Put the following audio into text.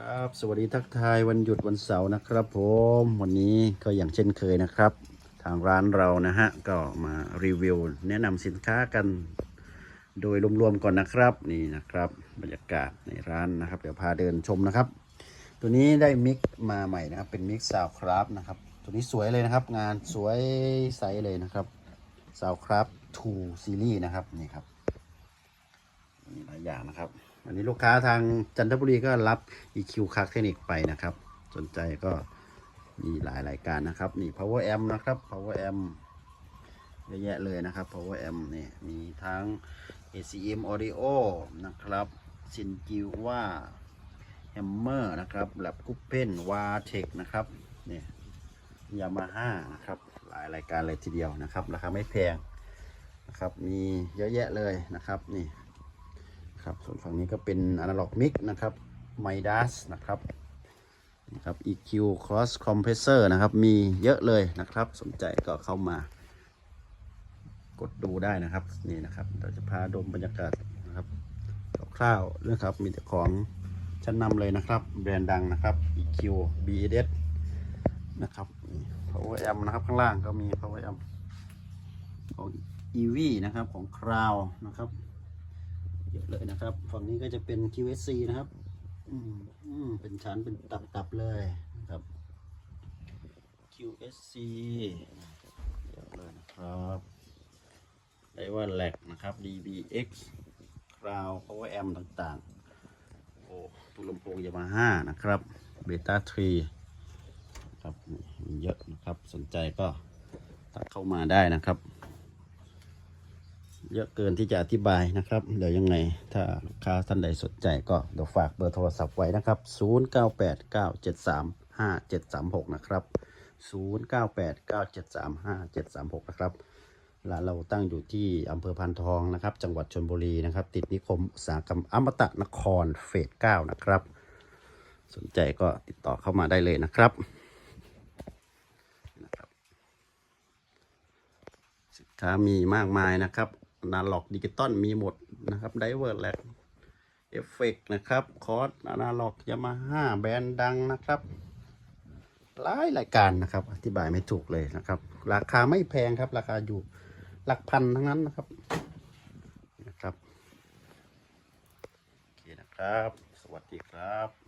ครับสวัสดีทักทายวันหยุดวันเสาร์นะครับผมวันนี้ก็อย่างเช่นเคยนะครับ ทางร้านเรานะฮะก็มารีวิว แนะนำสินค้ากัน โดยรวมๆก่อนนะครับนี่นะครับ บรรยากาศในร้านนะครับ เดี๋ยวพาเดินชมนะครับ ตัวนี้ได้มิกมาใหม่นะครับ เป็นมิกซาวคราฟนะครับ ตัวนี้สวยเลยนะครับ งานสวยใสเลยนะครับซาวคราฟ2ซีรีส์นะครับนี่ครับ อย่างนะครับ อันนี้ลูกค้าทางจันทบุรีก็รับ EQ คักเทคนิคไปนะครับ สนใจก็มีหลายรายการนะครับ นี่ power amp นะครับ power amp เยอะแยะเลยนะครับ power amp นี่มีทั้ง ACM audio นะครับ s i n g i w a hammer นะครับ lab c o o p e n w a t e c นะครับนี่ยามาฮ่านะครับ หลายรายการเลยทีเดียวนะครับ ราคาไม่แพงนะครับ มีเยอะแยะเลยนะครับ นี่ ครับ ส่วนฝั่งนี้ก็เป็น Analog Mix นะครับ Midas นะครับนะครับ EQ Cross Compressor นะครับ มีเยอะเลยนะครับ สนใจก็เข้ามากดดูได้นะครับนี่นะครับเราจะพาดมบรรยากาศนะครับคร่าวๆนะครับ มีแต่ของชั้นนำเลยนะครับ แบรนด์ดังนะครับ EQ B&S นะครับ Power Amp นะครับข้างล่างก็มี Power Amp ของ EV นะครับของ Crown นะครับ เยอะเลยนะครับ ฝั่งนี้ก็จะเป็น QSC นะครับ อืมอืมเป็นชั้นเป็นตับๆเลยนะครับ QSC เยอะเลยนะครับไดว่าแลกนะครับ DBX Crown Power Amp ต่างๆ โอ้ตู้ลำโพงยามาฮ่านะครับ Beta 3ครับมีเยอะนะครับ สนใจก็ทักเข้ามาได้นะครับ เยอะเกินที่จะอธิบายนะครับ เดี๋ยวยังไงถ้าลูกค้าท่านใดสนใจก็เดี๋ยวฝากเบอร์โทรศัพท์ไว้นะครับ 0989735736 นะครับ 0989735736 นะครับร้านเราตั้งอยู่ที่อำเภอพานทองนะครับ จังหวัดชลบุรีนะครับ ติดนิคมอุตสาหกรรมอมตะนครเฟส9นะครับ สนใจก็ติดต่อเข้ามาได้เลยนะครับนะครับ สินค้ามีมากมายนะครับ นาล็อกดิจิตอลมีหมดนะครับไดเวอร์แลกเอฟเฟกนะครับ คอร์สอนาล็อกยามาฮ่าแบรนด์ดังนะครับหลายรายการนะครับ อธิบายไม่ถูกเลยนะครับ ราคาไม่แพงครับ ราคาอยู่หลักพันทั้งนั้นนะครับนะครับโอเคนะครับ สวัสดีครับ